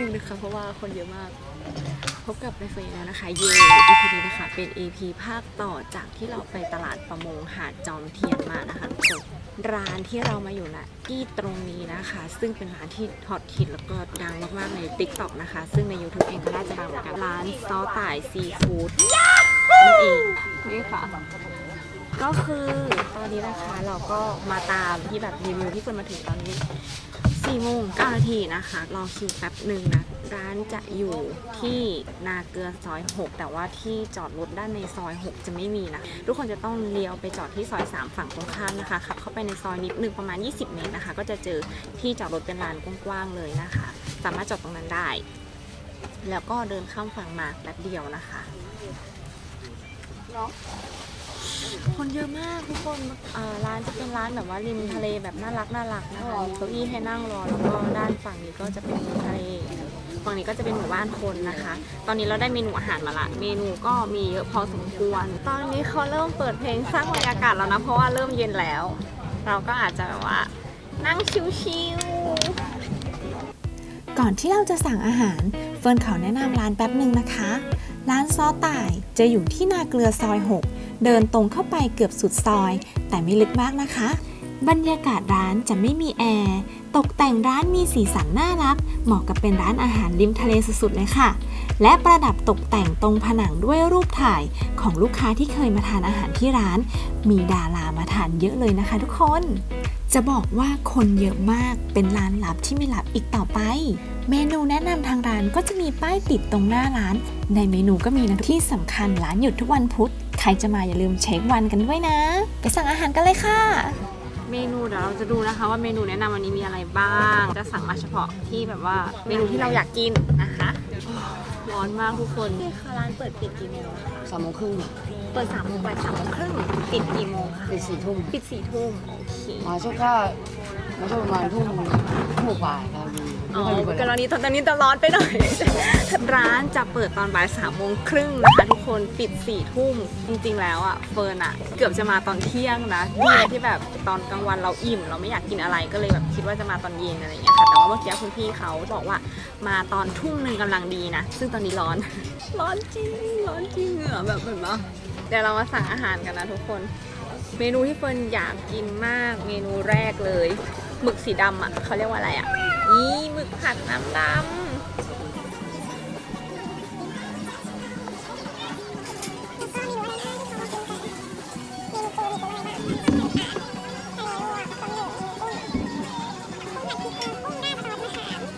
ดีค่ะทุกคนจะคลิปนิดนึงนะคะ เพราะว่าคนเยอะมาก พบกับใบเฟยแล้วนะคะเย่ EP นี้นะคะ เป็น EP ภาคต่อจากที่เราไปตลาดประมงหาดจอมเทียนมานะคะทุกคนร้านที่เรามาอยู่นะที่ตรงนี้นะคะ ซึ่งเป็นร้านที่ฮอตฮิตแล้วก็ดังมากๆใน Tik t o k นะคะ ซึ่งใน YouTube เองก็น่าจะดังเหมือนกันร้านซอต่ายซีฟู้ดนั่นเองนี่ค่ะก็คือตอนนี้นะคะเราก็มาตามที่แบบรีวิวที่คนมาถึงตอนนี้ 4โมง9นาทีนะคะ รอคิวแป๊บหนึ่งนะ ร้านจะอยู่ที่นาเกลือซอย 6 แต่ว่าที่จอดรถด้านในซอย 6 จะไม่มีนะ ทุกคนจะต้องเลี้ยวไปจอดที่ซอย 3 ฝั่งตรงข้ามนะคะขับเข้าไปในซอยนิดนึงประมาณ 20 เมตรนะคะ ก็จะเจอที่จอดรถเป็นลานกว้างๆเลยนะคะ สามารถจอดตรงนั้นได้ แล้วก็เดินข้ามฝั่งมาแป๊บเดียวนะคะ คนเยอะมากทุกคนอ่อร้านจะเป็นร้านแบบว่าริมทะเลแบบน่ารักน่ารักนะคะมีเก้าอี้ให้นั่งรอแล้วก็ด้านฝั่งนี้ก็จะเป็นทะเลฝั่งนี้ก็จะเป็นหมู่บ้านคนนะคะ ตอนนี้เราได้เมนูอาหารมาละ เมนูก็มีเยอะพอสมควร ตอนนี้เขาเริ่มเปิดเพลงสร้างบรรยากาศแล้วนะเพราะว่าเริ่มเย็นแล้ว เราก็อาจจะแบบว่านั่งชิวๆก่อนที่เราจะสั่งอาหาร เฟิร์นขอแนะนำร้านแป๊บหนึ่งนะคะ ร้านซอต่ายจะอยู่ที่นาเกลือซอย 6 เดินตรงเข้าไปเกือบสุดซอย แต่ไม่ลึกมากนะคะ บรรยากาศร้านจะไม่มีแอร์ ตกแต่งร้านมีสีสันน่ารัก เหมาะกับเป็นร้านอาหารริมทะเลสุดๆเลยค่ะ และประดับตกแต่งตรงผนังด้วยรูปถ่ายของลูกค้าที่เคยมาทานอาหารที่ร้าน มีดารามาทานเยอะเลยนะคะทุกคน จะบอกว่าคนเยอะมากเป็นร้านลับที่ไม่ลับอีกต่อไป เมนูแนะนำทางร้านก็จะมีป้ายติดตรงหน้าร้าน ในเมนูก็มีนะที่สำคัญร้านหยุดทุกวันพุธ ใครจะมาอย่าลืมเช็ควันกันด้วยนะ ไปสั่งอาหารกันเลยค่ะ เมนูเดี๋ยวเราจะดูนะคะ ว่าเมนูแนะนำวันนี้มีอะไรบ้าง จะสั่งมาเฉพาะที่แบบว่าเมนูที่เราอยากกินนะคะร้อนมากทุกคนนี่ค่ะร้านเปิดปิดกี่โมงคะสามโมงครึ่งเปิดสามโมงไปสามโมงครึ่งปิดกี่โมงคะเป็นสี่ทุ่มปิดสี่ทุ่มโอเคมาช่วงก็มาช่วงประมาณทุ่มทุ่มกว่าครับอ๋อไม่ค่อยมีคนกรณีตอนนี้ตอนร้อนไปหน่อย ร้านจะเปิดตอนบ่ายสามโมงครึ่งนะคะทุกคนปิดสี่ทุ่มจริงๆแล้วอะเฟิร์นอะ เกือบจะมาตอนเที่ยงนะดีนะที่แบบตอนกลางวันเราอิ่ม เราไม่อยากกินอะไรก็เลยแบบคิดว่าจะมาตอนเย็นอะไรอย่างเงี้ยค่ะแต่ว่าเมื่อกี้คุณพี่เขาบอกว่ามาตอนทุ่มหนึ่งกำลังดีนะ ซึ่งตอนนี้ร้อน ร้อนจริงร้อนจริงเหงื่อแบบเหมือนว่า เดี๋ยวเรามาสั่งอาหารกันนะทุกคน เมนูที่เฟิร์นอยากกินมาก เมนูแรกเลยหมึกสีดำอะเขาเรียกว่าอะไรอะนี่หมึกผัดน้ำดำ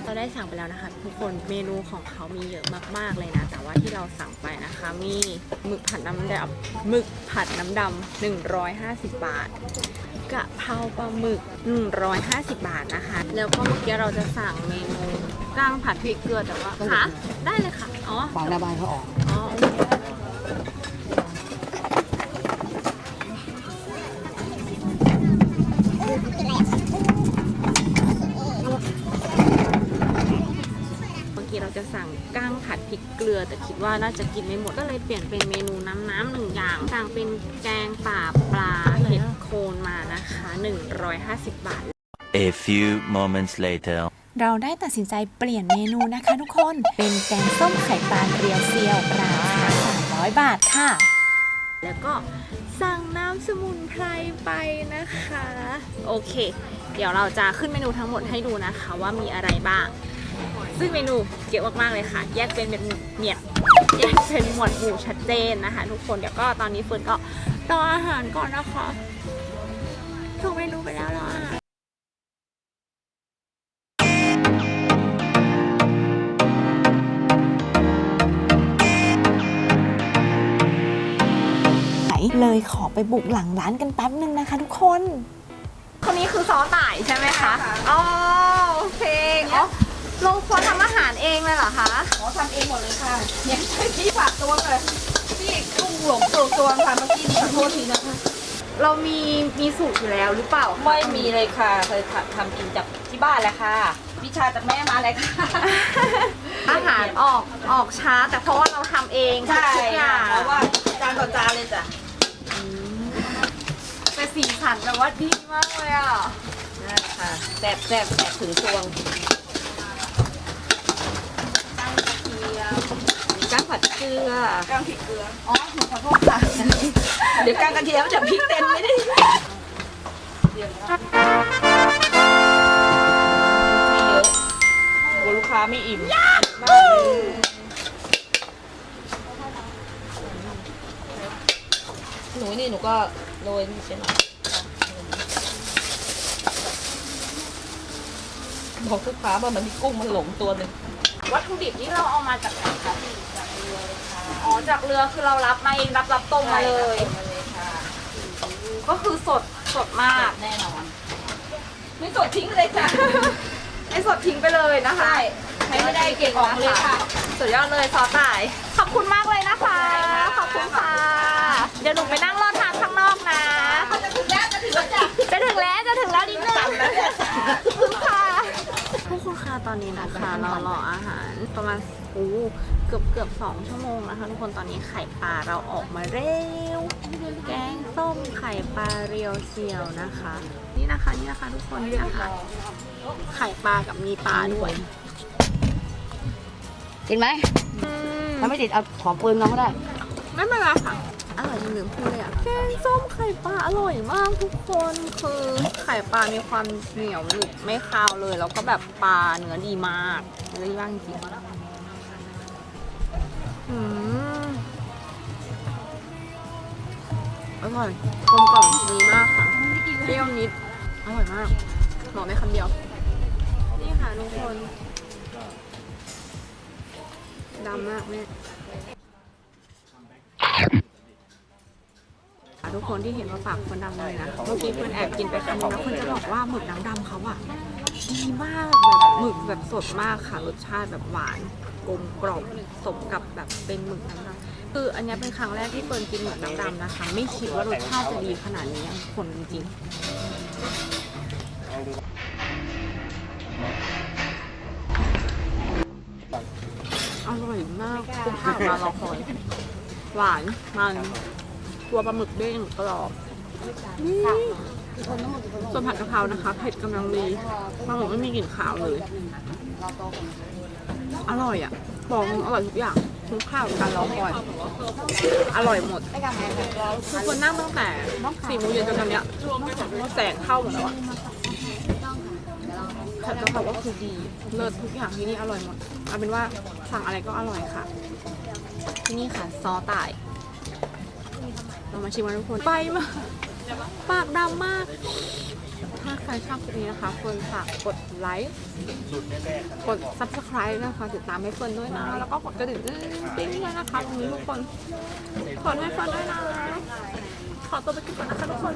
เราได้สั่งไปแล้วนะคะทุกคนเมนูของเขามีเยอะมากๆเลยนะ ที่เราสั่งไปนะคะ มีหมึกผัดน้ำดำหมึกผัดน้ำดำ150 บาทกะเพราปลาหมึก 150 บาทนะคะ แล้วก็เมื่อกี้เราจะสั่งเมนูก้างผัดพริกเกลือแต่ว่าค่ะได้เลยค่ะ อ๋อฝางหน้าบ้านเขาออก อ๋อ ว่าน่าจะกินไม่หมดก็เลยเปลี่ยนเป็นเมนูน้ำน้ำหนึ่งอย่างสั่งเป็นแกงป่าปลาเห็ดโคนมานะคะ 150 บาท A few moments later. เราได้ตัดสินใจเปลี่ยนเมนูนะคะทุกคน เป็นแกงส้มไข่ปลาเรียวเซียวราคา300 บาทค่ะ แล้วก็สั่งน้ำสมุนไพรไปนะคะ โอเค เดี๋ยวเราจะขึ้นเมนูทั้งหมดให้ดูนะคะว่ามีอะไรบ้าง ซึ่งเมนูเยอะมากๆเลยค่ะ แยกเป็นเป็นเนี่ย แยกเป็นหมวดหมู่ชัดเจนนะคะ ทุกคนเดี๋ยวก็ตอนนี้เฟิร์นก็รออาหารก่อนนะคะส่งเมนูไปแล้วรออาหารเลยขอไปบุกหลังร้านกันแป๊บนึงนะคะทุกคน คนนี้คือซอต่ายใช่ไหมคะ อ๋อโอเคอ๋อลงครัวทำอาหาร เองเลยเหรอคะขอทำเองหมดเลยค่ะเนี่ยพี่ฝากตัวเลยพี่กุ้งหลงตัวตัวค่ะเมื่อกี้ขอโทษทีนะคะ เรามีมีสูตรอยู่แล้วหรือเปล่าคะไม่มีเลยค่ะเคยทำทำกินจากที่บ้านแหละค่ะ วิชาจากแม่มาเลยค่ะอาหารออกออกช้า แต่เพราะว่าเราทำเองใช่ทุกอย่าค่ะงเพราะว่าจานต่อจานเลยจ้ะแต่สีสันแบบว่าดีมากเลยอะ นั่นแหละค่ะแสบแสบแสบถึงตวง ก้างผัด เกลือก้างพริกเกลือ อ๋อหนูขอโทษค่ะ เดี๋ยวก้างกระเทียมจะพริกเต็มไม่ได้เยอะกลัวลูกค้าไม่อิ่มหนูนี่หนูก็โรยนิดหน่อยบอกลูกค้าว่ามันมีกุ้งมันหลงตัวหนึ่งวัตถุดิบที่เราเอามาจากไหนคะอ๋อ จากเรือคือเรารับมาเองรับรับตรงมาเลยมาเลยค่ะก็คือสดสดมากแน่นอน ไม่สดทิ้งเลยจ้ะไอ้สดทิ้งไปเลยนะคะใช้ไม่ได้เก็บออกเลยค่ะสุดยอดเลยซอสต่าย ขอบคุณมากเลยนะคะ ขอบคุณค่ะ เดี๋ยวหนูไปนั่งรอทานข้างนอกนะ จะถึงแล้วจะถึงแล้วจ้ะจะถึงแล้วจะถึงแล้วนิดนึงขอบคุณค่ะทุกคนคะ ตอนนี้นะคะเรารออาหารประมาณโอ้เกือบเกือบสองชั่วโมงนะคะทุกคนตอนนี้ไข่ปลาเราออกมาเร็ว แกงส้มไข่ปลาเรียวเซียวนะคะ นี่นะคะนี่นะคะทุกคนนี่นะคะไข่ปลากับมีปลาด้วยกินไหมถ้าไม่ติดเอาขอปืนน้องก็ได้ ไม่เป็นไรค่ะอร่อยจนลืมพูดเลยอะแกงส้มไข่ ปลาอร่อยมากทุกคนคือไข่ปลามีความเหนียวหนึบไม่คาวเลย แล้วก็แบบปลาเนื้อดีมากเนื้อดีมากจริงๆอืมอร่อยกลมกล่อมดีมากค่ะเปรี้ยวนิดอร่อยมากบอกได้คำเดียว นี่ค่ะทุกคนดำมากแม่ ทุกคนที่เห็นว่าปากคนดำเลยนะ เมื่อกี้เพื่อนแอบกินไปคำนึงแล้วคนจะบอกว่าหมึกน้ำดำเขาอะดีมากแบบหมึกแบบสดมากค่ะรสชาติแบบหวานกลมกล่อมสมกับแบบเป็นหมึกน้ำดำคืออันเนี้ยเป็นครั้งแรกที่เฟิร์นกินหมึกน้ำดำนะคะ ไม่คิดว่ารสชาติจะดีขนาดนี้ทุกคนจริงๆอร่อยมากคุ้มค่ากับการรอคอยหวานมัน ตัวปลาหมึกเด้งกรอบนี่ส่วนผัดกะเพรานะคะเผ็ดกำลังดีปลาหมึกไม่มีกลิ่นขาวเลย อร่อยอะบอกเลยอร่อยทุกอย่างคุ้มค่ากับการรอคอยอร่อยหมดทุกคนนั่งตั้งแต่สี่โมงเย็นจนตอนเนี้ยแสงเข้าหมดแล้วอะผัดกะเพราก็คือดี เลิศทุกอย่างที่นี่อร่อยหมดเอาเป็นว่าสั่งอะไรก็อร่อยค่ะ ที่นี่ค่ะ ซอต่าย เรามาชิมกันทุกคน ไปมา ปากดำมาก ถ้าใครชอบคลิปนี้นะคะเฟิร์นฝากกดไลค์ กด subscribe นะคะ ติดตามให้เฟิร์นด้วยนะ แล้วก็กดกระดิ่งติ๊งด้วยนะคะตรงนี้ทุกคน กดให้เฟิร์นด้วยนะ ขอตัวไปกินก่อนนะคะทุกคน